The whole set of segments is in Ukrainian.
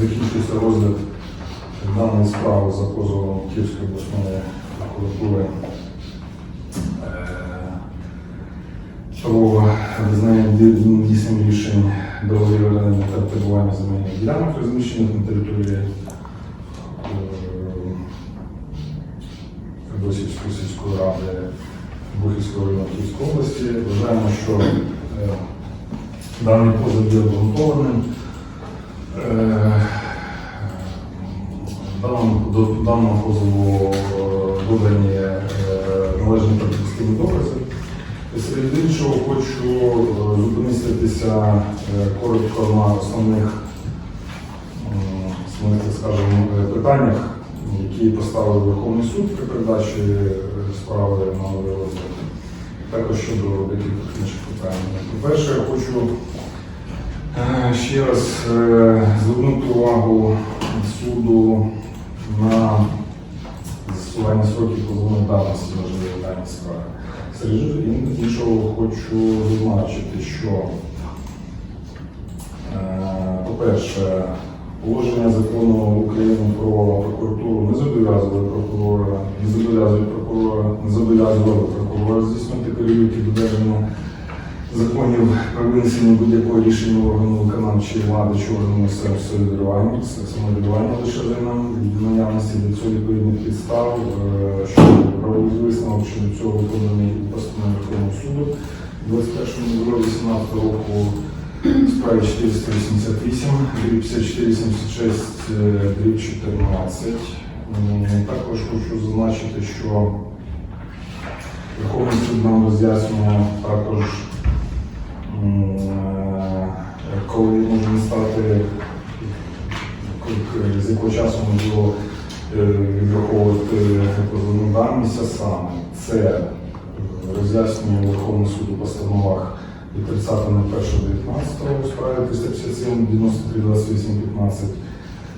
Закінчується розгляд даної справи за позовом Київської обласної прокуратури е, про визнання ді- дійсним рішень договорів оренди та перебування земельних ділянок, розміщених на території е, Федосівської сільської ради Бухівської району Київської області. Вважаємо, що е, даний позов є обґрунтованим. Е, до даного позову е, додані е, належні перспективні докази. Серед іншого хочу е, зупинитися е, коротко на основних, основних, е, питаннях, які поставив Верховний суд при передачі е, справи на новий розгляд. Також щодо декількох інших питань. По-перше, я хочу Е, Ще раз е, звернути увагу суду на застосування сроків позовної давності можливої дані справи. Серед іншого хочу зазначити, що, е, по-перше, положення закону України про прокуратуру не зобов'язували прокурора, не зобов'язують прокурора, не зобов'язували прокурора здійснити перевірки додержання законів про винесення будь-якого рішення органу виконавчої влади чи органу місцевого самоврядування, самоврядування лише за наявності до цього відповідних підстав, е, що правовий висновок щодо цього виконаний у постанові Верховного суду 21.18 року в справі 488, дріб 5476, е, дріб 14. Також хочу зазначити, що Верховний суд нам роз'яснює також коли може настати, к- з якого часу можливо е, відраховувати позовну давність, а саме? Це е, роз'яснює Верховний суд у постановах від 30.01.19 у справі 357 93 28 15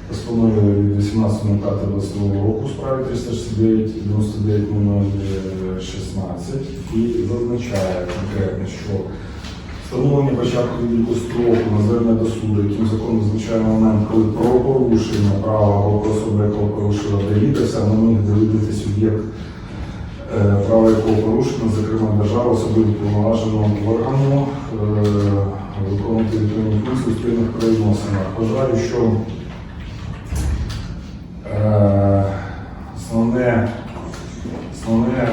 постанови від 18.05.22 року у справі 369 99 16 і зазначає конкретно, що Встановлення початку відліку строку на звернення до суду, яким закон визначає момент, коли правопорушення права або про особу, якого порушила довідався, на них довідати суб'єкт, е, право якого порушено, зокрема держава, особливо повноваженого органу, е, виконувати відповідні функції у спільних правовідносинах. Вважаю, що е, основне, основне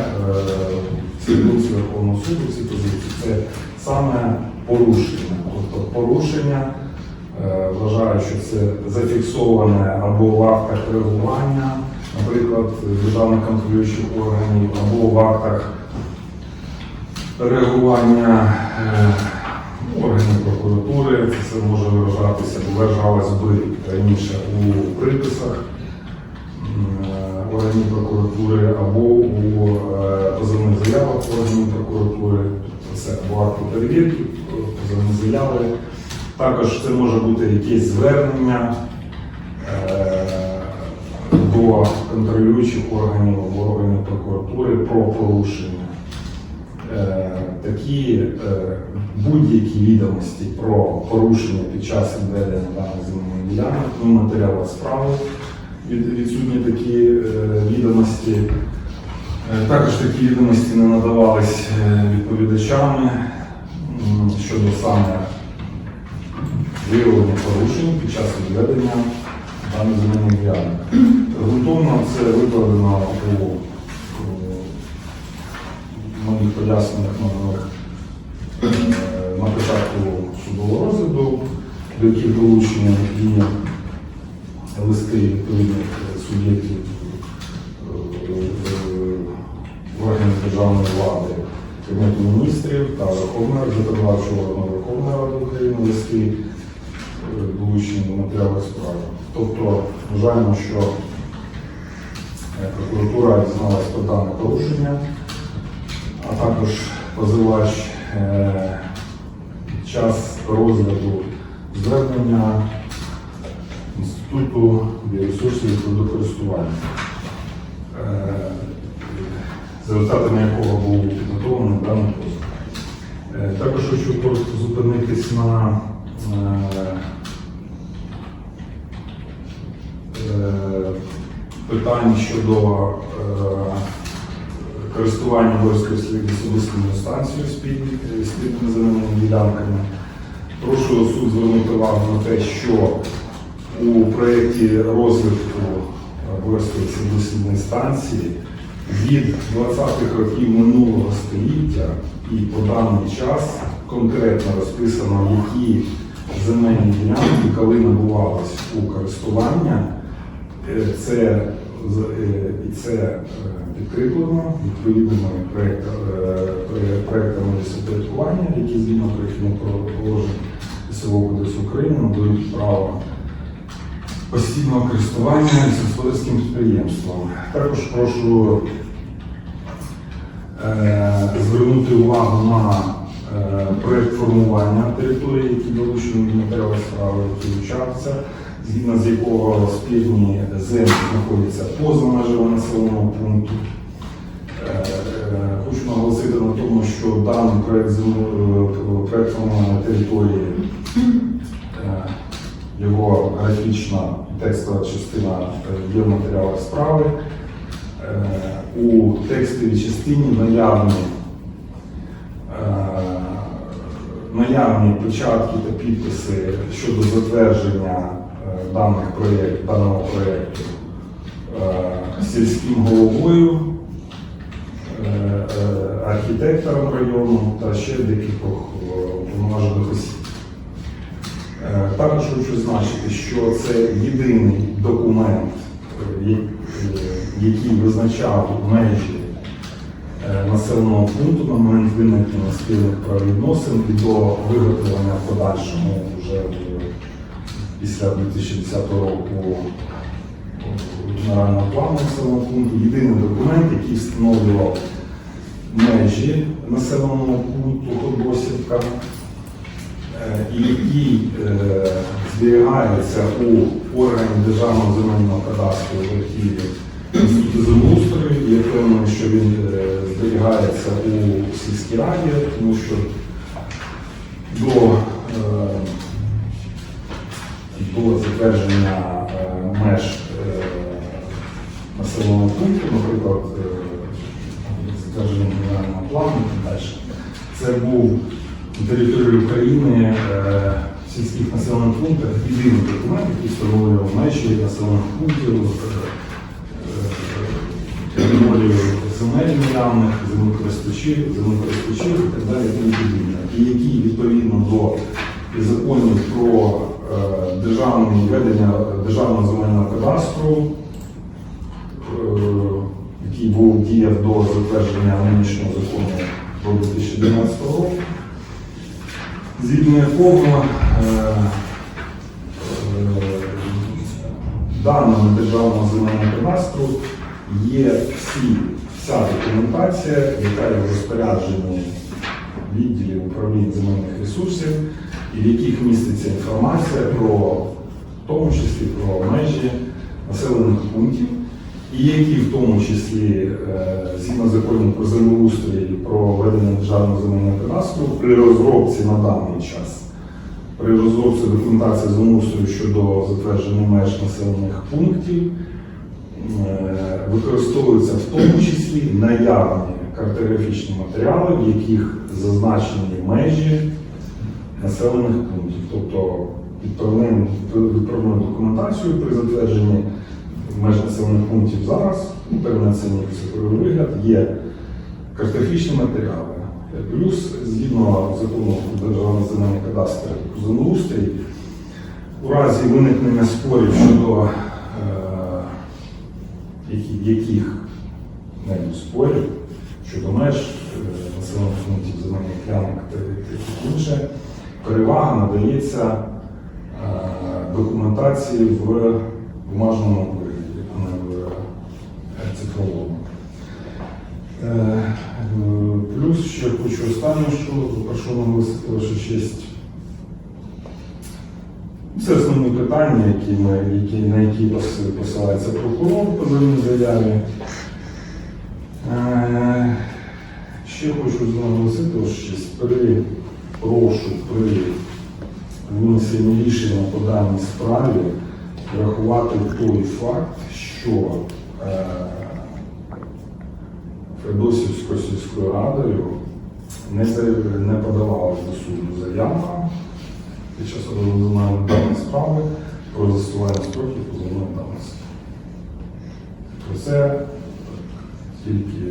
Верховного суду, ці позиції, це саме порушення. Тобто порушення, е, вважаю, що це зафіксоване або в актах реагування, наприклад, державних контролюючих органів, або в актах реагування е, органів прокуратури. Це все може виражатися, виражалось би раніше у приписах е, органів прокуратури або у позовних заявах органів прокуратури. Це або акти перевірки, позовні заяви. Також це може бути якесь звернення е, до контролюючих органів органів прокуратури про порушення. Е, Такі е, будь-які відомості про порушення під час відведення даних земельних ділянок у матеріалах справи від- відсутні такі відомості. Також такі відомості не надавались відповідачами щодо саме виявлення порушень під час відведення даних земельних ділянок. Грунтовно це викладено у у моїх поясненнях наданих е, на початку судового розгляду, до яких долучені і листи відповідних суб'єктів е, е, органів державної влади, Кабінету міністрів та Верховної законодавчого органу Верховної Ради України листи е, долучені до матеріалів справи. Тобто вважаємо, що е, прокуратура дізналась про дане порушення, а також позивач е, час розгляду звернення Інституту біоресурсів і природокористування, е, за результатами якого був підготовлений даний позов. Е, Також хочу коротко зупинитись на е, е, питань щодо користування Борською лісовоською станцією спільними земельними ділянками. Прошу суд звернути увагу на те, що у проєкті розвитку Борської лісовоської станції від 20-х років минулого століття і по даний час конкретно розписано, які земельні ділянки, коли набувались у користування, Е, це е, і це е, підкріплено відповідними проектами лісопорядкування, які згідно перехідних положень Лісового кодексу України надають право постійного користування сільськогосподарським підприємством. Також прошу звернути увагу на е, проект формування території, які долучені до матеріалу справи, які вивчався, згідно з якого спільні землі знаходяться поза межами населеного пункту. Е, е, Хочу наголосити на тому, що даний землі- е, формування території, е, його графічна текстова частина е, є в матеріалах справи. У текстовій частині наявні, е, наявні печатки та підписи щодо затвердження е, даних проєкт, даного проєкту е, сільським головою, архітектором району та ще декількох уповноважених осіб. Також хочу зазначити, що це єдиний документ, який визначав межі е, населеного пункту на момент виникнення спільних правовідносин і до виготовлення в подальшому вже після 2010 року генерального плану населеного пункту. Єдиний документ, який встановлював межі населеного пункту Ходосівка, е, і який е, зберігається у органі Державного земельного кадастру в архіві Інституту землеустрою. І Я впевнений, що він е, зберігається у сільській раді, тому що до, е, до затвердження е, меж населеного пункту, наприклад, затвердження генерального плану і далі. Це був на території України в сільських населених пунктах єдиний документ, який встановлював межі населених пунктів, земель наявних, землекористувачів, землекористувачів і так далі, і. І який відповідно до законів про е, державне ведення державного земельного кадастру е, який був діяв до затвердження нинішнього закону про 2012 року, згідно якого е, даними державного земельного кадастру є всі, вся документація, яка є в розпорядженні відділів управління земельних ресурсів, і в яких міститься інформація про, в тому числі про межі населених пунктів, і які в тому числі е, згідно закону про землеустрій про ведення державного земельного кадастру при розробці на даний час, при розробці документації землеустрою щодо затвердження меж населених пунктів використовуються в тому числі наявні картографічні матеріали, в яких зазначені межі населених пунктів. Тобто відправною документацією при затвердженні меж населених пунктів зараз, ну, певний цифровий вигляд, є картографічні матеріали. Плюс, згідно закону про державний земельний кадастр про землеустрій, у разі виникнення спорів щодо які- яких небудь спорів щодо меж е, населених пунктів земельних ділянок та таке інше, перевага надається е, документації в бумажному вигляді, а не в цифровому. Е, Плюс ще хочу останнє, що прошу наголосити вашу честь. Це основні питання, які ми, які, на які посилається прокурор по даній заяві. Е, Ще хочу наголосити, честь, при прошу при винесенні рішення по даній справі врахувати той факт, що е, Федосівською сільською радою не, не подавалась до суду заявка під час розгляду даної справи про застосування строків позовної давності. Про це тільки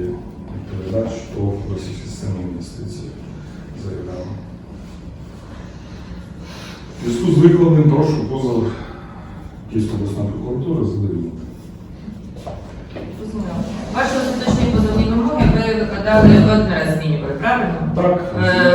відповідач, що в Федосівській системі інвестицій заявляв. В зв'язку з викладеним прошу позов Київської обласної прокуратури задовільнити. Ваші остаточні позовні вимоги ви один раз змінювали, правильно? Так, Е,